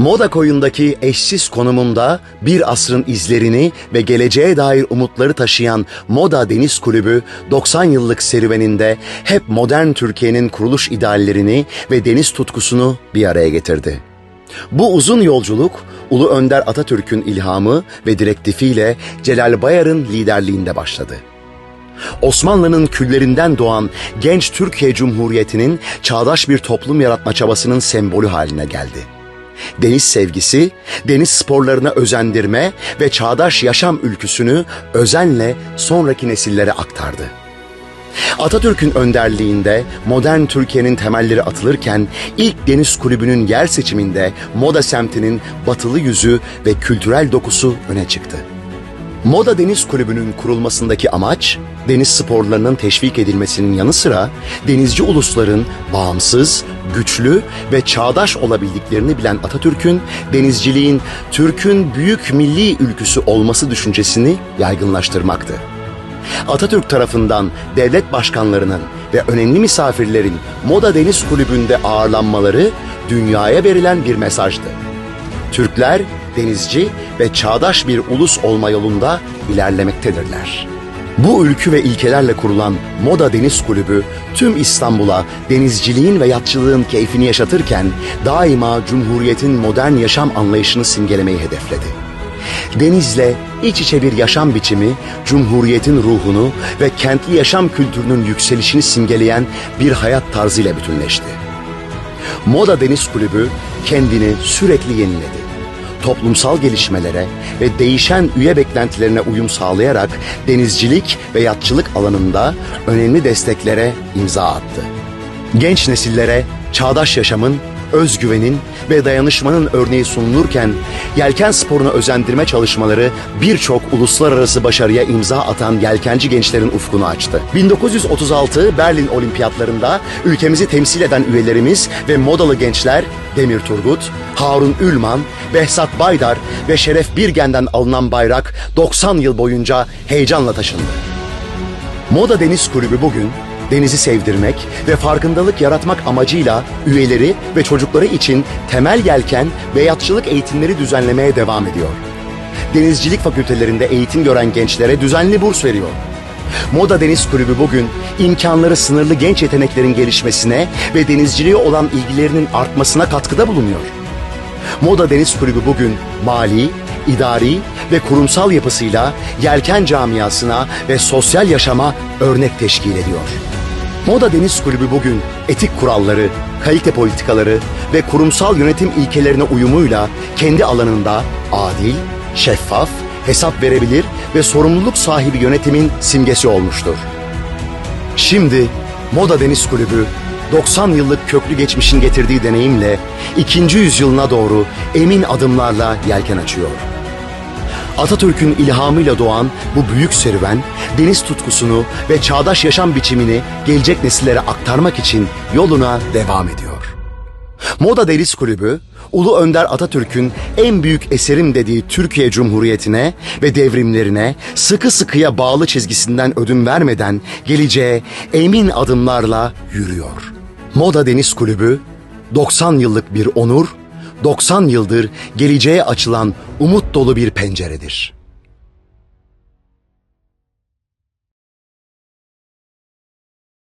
Moda koyundaki eşsiz konumunda bir asrın izlerini ve geleceğe dair umutları taşıyan Moda Deniz Kulübü 90 yıllık serüveninde hep modern Türkiye'nin kuruluş ideallerini ve deniz tutkusunu bir araya getirdi. Bu uzun yolculuk Ulu Önder Atatürk'ün ilhamı ve direktifiyle Celal Bayar'ın liderliğinde başladı. Osmanlı'nın küllerinden doğan genç Türkiye Cumhuriyeti'nin çağdaş bir toplum yaratma çabasının sembolü haline geldi. Deniz sevgisi, deniz sporlarına özendirme ve çağdaş yaşam ülküsünü özenle sonraki nesillere aktardı. Atatürk'ün önderliğinde modern Türkiye'nin temelleri atılırken ilk deniz kulübünün yer seçiminde Moda semtinin batılı yüzü ve kültürel dokusu öne çıktı. Moda Deniz Kulübü'nün kurulmasındaki amaç, deniz sporlarının teşvik edilmesinin yanı sıra denizci ulusların bağımsız, güçlü ve çağdaş olabildiklerini bilen Atatürk'ün denizciliğin Türk'ün büyük milli ülküsü olması düşüncesini yaygınlaştırmaktı. Atatürk tarafından devlet başkanlarının ve önemli misafirlerin Moda Deniz Kulübü'nde ağırlanmaları dünyaya verilen bir mesajdı. Türkler denizci ve çağdaş bir ulus olma yolunda ilerlemektedirler. Bu ülkü ve ilkelerle kurulan Moda Deniz Kulübü tüm İstanbul'a denizciliğin ve yatçılığın keyfini yaşatırken daima Cumhuriyet'in modern yaşam anlayışını simgelemeyi hedefledi. Denizle iç içe bir yaşam biçimi, Cumhuriyet'in ruhunu ve kentli yaşam kültürünün yükselişini simgeleyen bir hayat tarzıyla bütünleşti. Moda Deniz Kulübü kendini sürekli yeniledi. Toplumsal gelişmelere ve değişen üye beklentilerine uyum sağlayarak denizcilik ve yatçılık alanında önemli desteklere imza attı. Genç nesillere çağdaş yaşamın, özgüvenin ve dayanışmanın örneği sunulurken yelken sporuna özendirme çalışmaları birçok uluslararası başarıya imza atan yelkenci gençlerin ufkunu açtı. 1936 Berlin Olimpiyatlarında ülkemizi temsil eden üyelerimiz ve modalı gençler Demir Turgut, Harun Ülman, Behzat Baydar ve Şeref Birgen'den alınan bayrak 90 yıl boyunca heyecanla taşındı. Moda Deniz Kulübü bugün denizi sevdirmek ve farkındalık yaratmak amacıyla üyeleri ve çocukları için temel yelken ve yatçılık eğitimleri düzenlemeye devam ediyor. Denizcilik fakültelerinde eğitim gören gençlere düzenli burs veriyor. Moda Deniz Kulübü bugün imkanları sınırlı genç yeteneklerin gelişmesine ve denizciliğe olan ilgilerinin artmasına katkıda bulunuyor. Moda Deniz Kulübü bugün mali, idari ve kurumsal yapısıyla yelken camiasına ve sosyal yaşama örnek teşkil ediyor. Moda Deniz Kulübü bugün etik kuralları, kalite politikaları ve kurumsal yönetim ilkelerine uyumuyla kendi alanında adil, şeffaf, hesap verebilir ve sorumluluk sahibi yönetimin simgesi olmuştur. Şimdi Moda Deniz Kulübü 90 yıllık köklü geçmişin getirdiği deneyimle ikinci yüzyılına doğru emin adımlarla yelken açıyor. Atatürk'ün ilhamıyla doğan bu büyük serüven deniz tutkusunu ve çağdaş yaşam biçimini gelecek nesillere aktarmak için yoluna devam ediyor. Moda Deniz Kulübü, Ulu Önder Atatürk'ün en büyük eserim dediği Türkiye Cumhuriyeti'ne ve devrimlerine sıkı sıkıya bağlı çizgisinden ödün vermeden geleceğe emin adımlarla yürüyor. Moda Deniz Kulübü 90 yıllık bir onur, 90 yıldır geleceğe açılan umut dolu bir penceredir.